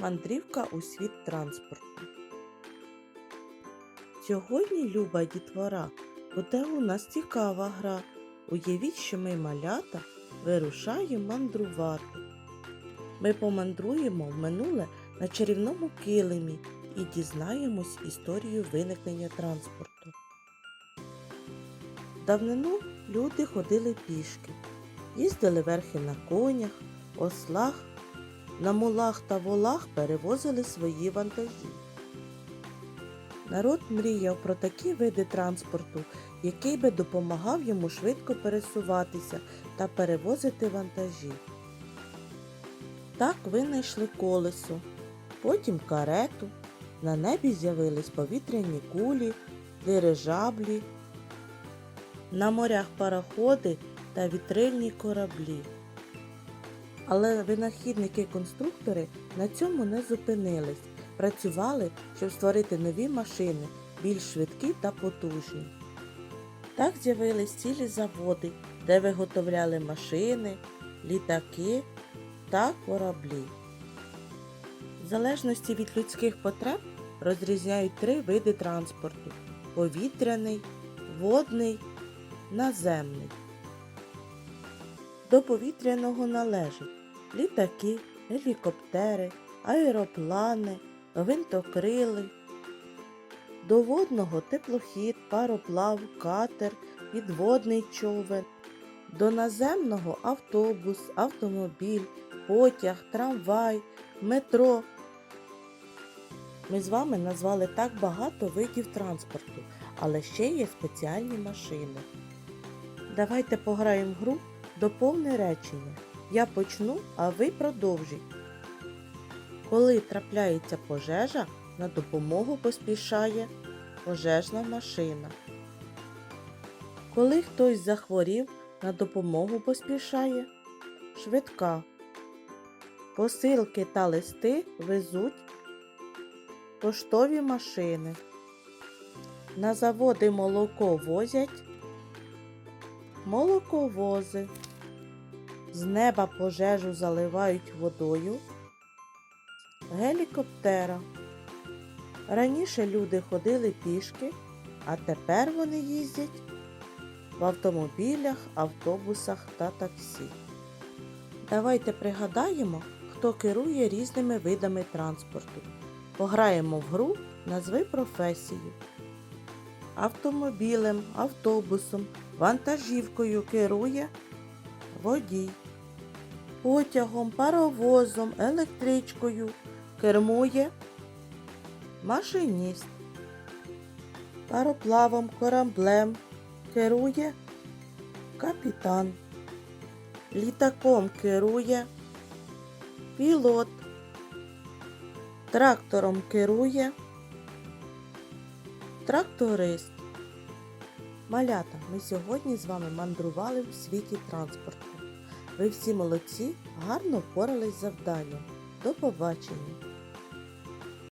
Мандрівка у світ транспорту. Сьогодні, люба дітвора, буде у нас цікава гра. Уявіть, що ми малята вирушаємо мандрувати. Ми помандруємо в минуле на чарівному килимі і дізнаємось історію виникнення транспорту. Давнину люди ходили пішки, їздили верхи на конях, ослах, на мулах та волах перевозили свої вантажі. Народ мріяв про такі види транспорту, який би допомагав йому швидко пересуватися та перевозити вантажі. Так винайшли колесо, потім карету, на небі з'явились повітряні кулі, дирижаблі, на морях пароходи та вітрильні кораблі. Але винахідники-конструктори на цьому не зупинились, працювали, щоб створити нові машини, більш швидкі та потужні. Так з'явились цілі заводи, де виготовляли машини, літаки та кораблі. В залежності від людських потреб розрізняють три види транспорту повітряний, водний, наземний. До повітряного належать літаки, гелікоптери, аероплани, гвинтокрили. До водного теплохід, пароплав, катер, підводний човен. До наземного автобус, автомобіль, потяг, трамвай, метро. Ми з вами назвали так багато видів транспорту, але ще є спеціальні машини. Давайте пограємо в гру доповни речення. Я почну, а ви продовжіть. Коли трапляється пожежа, на допомогу поспішає пожежна машина. Коли хтось захворів, на допомогу поспішає швидка. Посилки та листи везуть поштові машини. На заводи молоко возять молоковози. З неба пожежу заливають водою гелікоптера. Раніше люди ходили пішки, а тепер вони їздять в автомобілях, автобусах та таксі. Давайте пригадаємо, хто керує різними видами транспорту. Пограємо в гру назви професію. Автомобілем, автобусом, вантажівкою керує водій. Потягом, паровозом, електричкою кермує машиніст. Пароплавом, кораблем керує капітан. Літаком керує пілот. Трактором керує тракторист. Малята, ми сьогодні з вами мандрували в світі транспорту. Ви всі молодці, гарно впорались завданням. До побачення!